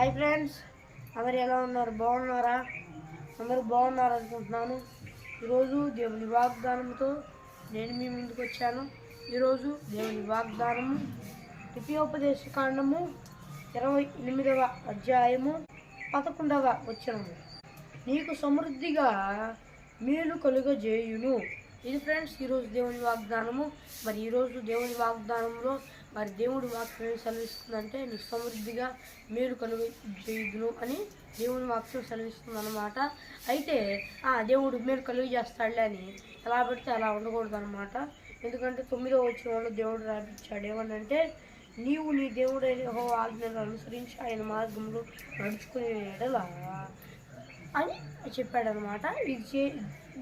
Hi friends అందరు ఎలా ఉన్నారు? బాగున్నారా? అందరూ బాగున్నారు అనుకుంటున్నాను. ఈరోజు దేవుని వాగ్దానంతో నేను మీ ముందుకు వచ్చాను. ఈరోజు దేవుని వాగ్దానము ద్వితీయోపదేశ కాండము ఇరవై ఎనిమిదవ అధ్యాయము పదకొండవ వచ్చినము నీకు సమృద్ధిగా మేలు కలుగజేయును. ఇది ఫ్రెండ్స్ ఈరోజు దేవుని వాగ్దానము. మరి ఈరోజు దేవుని వాగ్దానంలో మరి దేవుడి వాక్యం ఏం సెలవిస్తుందంటే నీకు సమృద్ధిగా మేలు కలుగు చేయుదును అని దేవుని వాక్యం సెలవిస్తుంది అనమాట అయితే ఆ దేవుడు మేలు కలుగు చేస్తాడులే అని ఎలా పెడితే అలా ఉండకూడదు అనమాట ఎందుకంటే తొమ్మిదో వచ్చిన వాళ్ళు దేవుడు రాపించాడు ఏమనంటే నీవు నీ దేవుడైన హో ఆజ్ఞను అనుసరించి ఆయన మార్గంలో నడుచుకునే ఎడలా అని చెప్పాడనమాట ఇది చే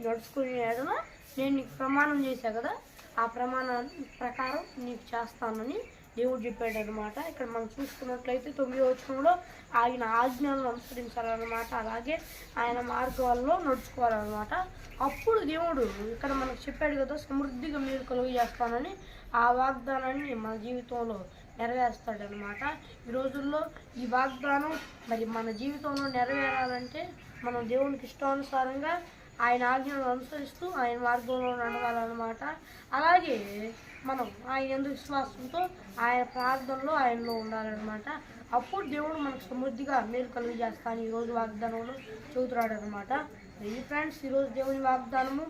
నడుచుకునే ఎడల నేను నీకు ప్రమాణం చేశా కదా ఆ ప్రమాణాన్ని ప్రకారం నీకు చేస్తానని దేవుడు చెప్పాడు అనమాట ఇక్కడ మనం చూసుకున్నట్లయితే తొమ్మిదో వచనంలో ఆయన ఆజ్ఞలను అనుసరించాలన్నమాట. అలాగే ఆయన మార్గాల్లో నడుచుకోవాలన్నమాట. అప్పుడు దేవుడు ఇక్కడ మనకు చెప్పాడు కదా సమృద్ధిగా మీరు కలుగు చేస్తానని ఆ వాగ్దానాన్ని మన జీవితంలో నెరవేరుస్తాడనమాట ఈ రోజుల్లో ఈ వాగ్దానం మరి మన జీవితంలో నెరవేరాలంటే మనం దేవునికి ఇష్టానుసారంగా ఆయన ఆజ్ఞను అనుసరిస్తూ ఆయన మార్గంలో నడవాలన్నమాట. అలాగే మనం ఆయన ఎందుకు విశ్వాసంతో ఆయన ప్రార్థనలో ఆయనలో ఉండాలన్నమాట. అప్పుడు దేవుడు మనకు సమృద్ధిగా మేలు కలుగు చేస్తాను ఈరోజు వాగ్దానంలో చెబుతున్నాడు అనమాట ఈ ఫ్రెండ్స్ ఈరోజు దేవుని వాగ్దానము.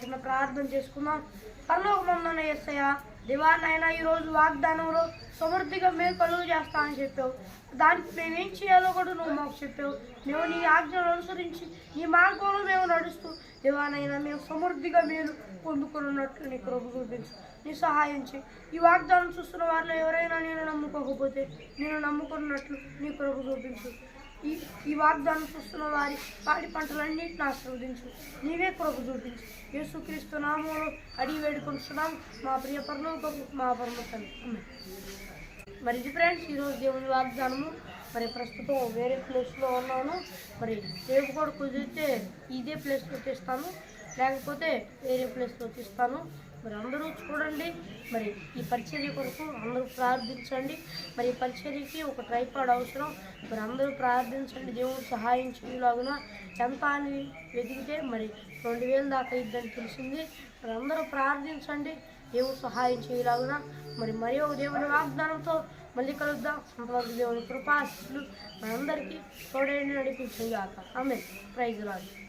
చిన్న ప్రార్థన చేసుకున్నాం పరలోకమందున ఎస్సయ్య దివా నాయన ఈరోజు వాగ్దానంలో సమృద్ధిగా మేము కలుగు చేస్తామని చెప్పావు. దానికి మేమేం చేయాలో కూడా నువ్వు మాకు చెప్పావు. మేము నీ ఆజ్ఞను అనుసరించి నీ మార్గంలో మేము నడుస్తూ దివానైనా మేము సమృద్ధిగా మీరు పొందుకున్నట్లు నీ కృప చూపించు. నీ సహాయం చేయి. ఈ వాగ్దానం చూస్తున్న వారిలో ఎవరైనా నేను నమ్ముకోకపోతే నేను నమ్ముకున్నట్లు నీ కృప చూపించు. ఈ ఈ వాగ్దానం చూస్తున్న వారి పాడి పంటలన్నింటిని ఆశీర్వదించు. నీవే కొరకు చూపించు. యేసుక్రీస్తు నామంలో అడిగి వేడుకొంటున్నాం మా ప్రియ పరలోకము మా పరమ మరి ఇది ఫ్రెండ్స్ ఈరోజు దేవుని వాగ్దానము. మరి ప్రస్తుతం వేరే ప్లేస్లో ఉన్నాను. మరి రేపు కూడా కుదిరితే ఇదే ప్లేస్లో తీస్తాను లేకపోతే వేరే ప్లేస్లో తీస్తాను మరి అందరూ చూడండి. మరి ఈ పరిచర్య కొరకు అందరూ ప్రార్థించండి. మరి ఈ పరిచర్యకి ఒక ట్రైపాడ్ అవసరం. మరి అందరూ ప్రార్థించండి. దేవుడు సహాయం చేయలాగున ఎంత అని వెతికితే మరి రెండు వేలు దాకా ఇద్దని తెలిసింది. మరి అందరూ ప్రార్థించండి. దేవుడు సహాయం చేయలాగున మరి మరి ఒక దేవుని వాగ్దానంతో మళ్ళీ కలుద్దాం. అంతవరకు దేవుని కృపాశిస్సులు మనందరికీ తోడేండి నడిపించుగాక ఆమె ప్రైజ్ రాదు